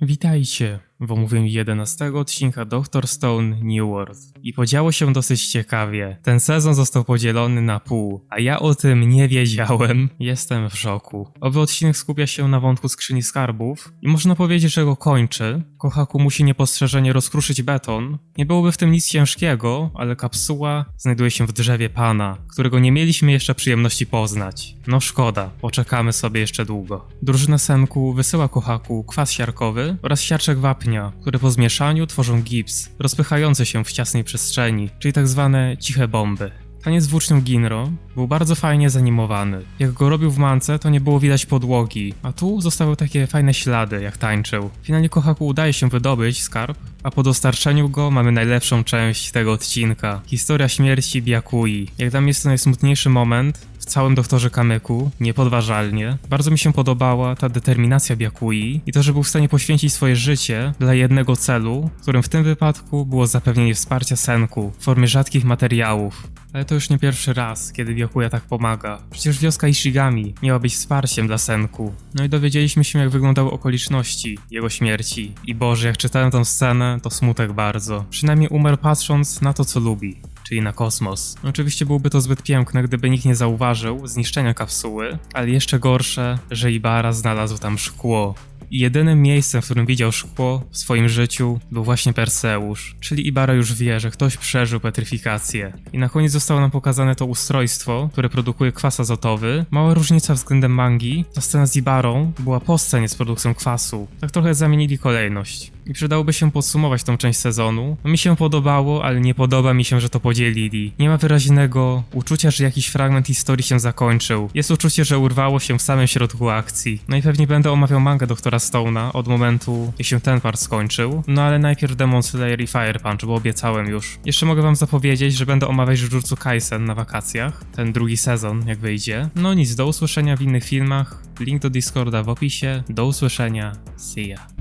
Witajcie w omówieniu 11 odcinka Doctor Stone New World. I podziało się dosyć ciekawie. Ten sezon został podzielony na pół, a ja o tym nie wiedziałem. Jestem w szoku. Owy odcinek skupia się na wątku skrzyni skarbów i można powiedzieć, że go kończy. Kohaku musi niepostrzeżenie rozkruszyć beton. Nie byłoby w tym nic ciężkiego, ale kapsuła znajduje się w drzewie pana, którego nie mieliśmy jeszcze przyjemności poznać. No szkoda, poczekamy sobie jeszcze długo. Drużyna Senku wysyła Kohaku kwas siarkowy oraz siarczek wapnia, które po zmieszaniu tworzą gips, rozpychający się w ciasnej przestrzeni, czyli tak zwane ciche bomby. Taniec włócznią Ginro był bardzo fajnie zanimowany. Jak go robił w mance, to nie było widać podłogi, a tu zostały takie fajne ślady, jak tańczył. Finalnie Kohaku udaje się wydobyć skarb, a po dostarczeniu go mamy najlepszą część tego odcinka. Historia śmierci Byakui. Jak dla mnie jest to najsmutniejszy moment w całym Doktorze Kamyku, niepodważalnie. Bardzo mi się podobała ta determinacja Byakui i to, że był w stanie poświęcić swoje życie dla jednego celu, którym w tym wypadku było zapewnienie wsparcia Senku w formie rzadkich materiałów. Ale to już nie pierwszy raz, kiedy Byakuya tak pomaga. Przecież wioska Ishigami miała być wsparciem dla Senku. No i dowiedzieliśmy się, jak wyglądały okoliczności jego śmierci. I Boże, jak czytałem tę scenę, to smutek bardzo. Przynajmniej umarł patrząc na to, co lubi czyli na kosmos. Oczywiście byłoby to zbyt piękne, gdyby nikt nie zauważył zniszczenia kapsuły, ale jeszcze gorsze, że Ibara znalazł tam szkło. I jedynym miejscem, w którym widział szkło w swoim życiu był właśnie Perseusz, czyli Ibara już wie, że ktoś przeżył petryfikację. I na koniec zostało nam pokazane to ustrojstwo, które produkuje kwas azotowy. Mała różnica względem mangi, ta scena z Ibarą była po scenie z produkcją kwasu. Tak trochę zamienili kolejność. I przydałoby się podsumować tą część sezonu. Mi się podobało, ale nie podoba mi się, że to podzielili. Nie ma wyraźnego uczucia, że jakiś fragment historii się zakończył. Jest uczucie, że urwało się w samym środku akcji. No i pewnie będę omawiał mangę doktora Stone'a od momentu, jak się ten part skończył. No ale najpierw Demon Slayer i Fire Punch, bo obiecałem już. Jeszcze mogę wam zapowiedzieć, że będę omawiać Jujutsu Kaisen na wakacjach. Ten drugi sezon, jak wyjdzie. No nic, do usłyszenia w innych filmach. Link do Discorda w opisie. Do usłyszenia. See ya.